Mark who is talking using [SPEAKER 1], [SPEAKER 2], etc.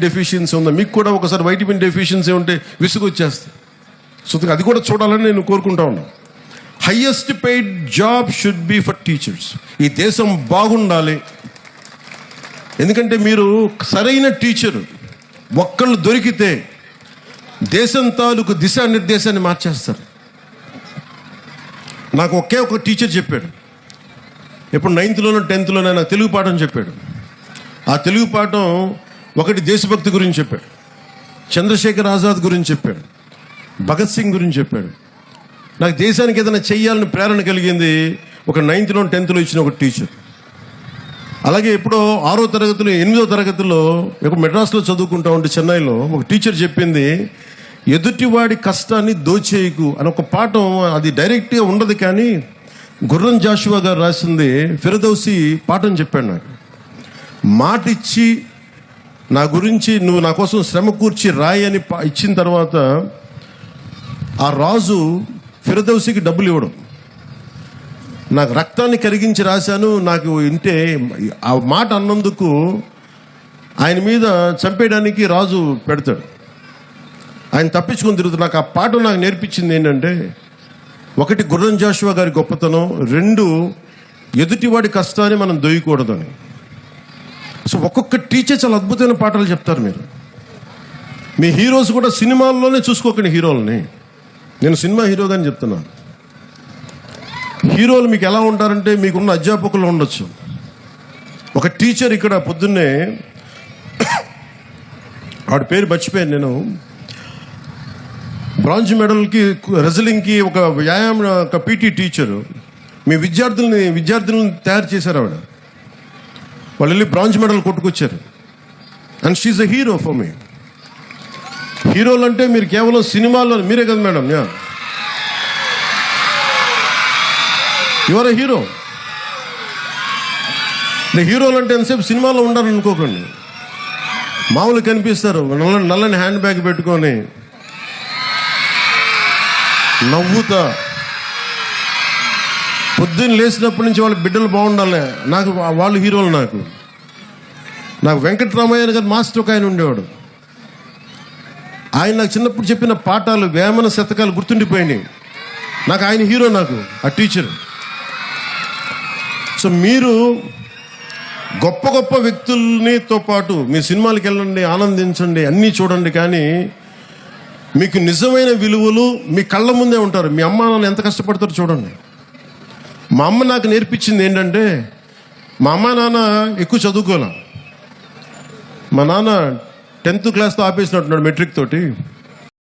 [SPEAKER 1] Deficiency ఉందా? మీకు కూడా ఒకసారి వైటమిన్ డెఫిషియన్సీ ఉంటే విసుగు వచ్చేస్తుంది సో అది కూడా చూడాలని నేను కోరుకుంటా ఉన్నాను highest paid job should be for teachers ఈ దేశం బాగుండాలి. ఎందుకంటే మీరు సరైన టీచర్ ఒక్కళ్ళు దొరికితే దేశం తాలూకు దిశానిర్దేశాన్ని మార్చేస్తారు. నాకు ఒకే ఒక టీచర్ చెప్పాడు. ఇప్పుడు నైన్త్లోనో టెన్త్లోనైనా తెలుగు పాఠం చెప్పాడు. ఆ తెలుగు పాఠం ఒకటి దేశభక్తి గురించి చెప్పాడు. చంద్రశేఖర్ ఆజాద్ గురించి చెప్పాడు. భగత్ సింగ్ గురించి చెప్పాడు. నాకు దేశానికి ఏదైనా చెయ్యాలని ప్రేరణ కలిగింది ఒక నైన్త్లో టెన్త్లో ఇచ్చిన ఒక టీచర్. అలాగే ఎప్పుడో ఆరో తరగతిలో ఎనిమిదో తరగతిలో ఒక మెడ్రాస్లో చదువుకుంటా ఉంటే చెన్నైలో ఒక టీచర్ చెప్పింది ఎదుటివాడి కష్టాన్ని దోచేయకు అని ఒక పాఠం అది డైరెక్ట్గా ఉండదు కానీ గుర్రం జాషువా గారు రాసింది ఫిరదౌసి పాఠం చెప్పాడు నాకు. మాటిచ్చి నా గురించి నువ్వు నా కోసం శ్రమ కూర్చి రాయి అని ఇచ్చిన తర్వాత ఆ రాజు ఫిరదౌసికి డబ్బులు ఇవ్వడం. నాకు రక్తాన్ని కరిగించి రాశాను నాకు ఇంటే ఆ మాట అన్నందుకు ఆయన మీద చంపేయడానికి రాజు పెడతాడు. ఆయన తప్పించుకుని తిరుగుతుంది నాకు ఆ పాట నాకు నేర్పించింది ఏంటంటే ఒకటి గుర్రం జాషువా గారి గొప్పతనం రెండు ఎదుటివాడి కష్టాన్ని మనం దొయ్యకూడదని. సో ఒక్కొక్క టీచర్ చాలా అద్భుతమైన పాటలు చెప్తారు మీరు. మీ హీరోస్ కూడా సినిమాల్లోనే చూసుకోకండి హీరోలని. నేను సినిమా హీరోగాని చెప్తున్నాను. హీరోలు మీకు ఎలా ఉంటారంటే మీకున్న అధ్యాపకులు ఉండొచ్చు. ఒక టీచర్ ఇక్కడ పొద్దున్నే ఆవిడ పేరు మర్చిపోయాను నేను. బ్రాంజ్ మెడల్కి రెజలింగ్కి ఒక వ్యాయామ ఒక పీటీ టీచరు మీ విద్యార్థుల్ని విద్యార్థులను తయారు చేశారు ఆవిడ. వాళ్ళు వెళ్ళి bronze medal కొట్టుకొచ్చారు. And she's a hero for me హీరోలు అంటే మీరు కేవలం సినిమాల్లో మీరే కదా madam yeah. Your a hero హీరోలు అంటే ఎంతసేపు సినిమాలో ఉండాలని అనుకోకండి మామూలు కనిపిస్తారు నల్ల నల్లని హ్యాండ్ బ్యాగ్ పెట్టుకొని నవ్వుతా. పొద్దున్న లేచినప్పటి నుంచి వాళ్ళ బిడ్డలు బాగుండాలి. నాకు వాళ్ళు హీరోలు నాకు. నాకు వెంకటరామయ్య గారు మాస్టర్ ఒక ఆయన ఉండేవాడు. ఆయన నాకు చిన్నప్పుడు చెప్పిన పాఠాలు వేమన శతకాలు గుర్తుండిపోయినాయి. నాకు ఆయన హీరో నాకు ఆ టీచర్. సో మీరు గొప్ప గొప్ప వ్యక్తులనితో పాటు మీ సినిమాలకు వెళ్ళండి ఆనందించండి అన్నీ చూడండి కానీ మీకు నిజమైన విలువలు మీ కళ్ళ ముందే ఉంటారు. మీ అమ్మ నాన్న ఎంత కష్టపడతారో చూడండి. మా అమ్మ నాకు నేర్పించింది ఏంటంటే మా అమ్మ నాన్న ఎక్కువ చదువుకోలే మా నాన్న టెన్త్ క్లాస్తో ఆపేసినట్టున్నాడు మెట్రిక్ తోటి.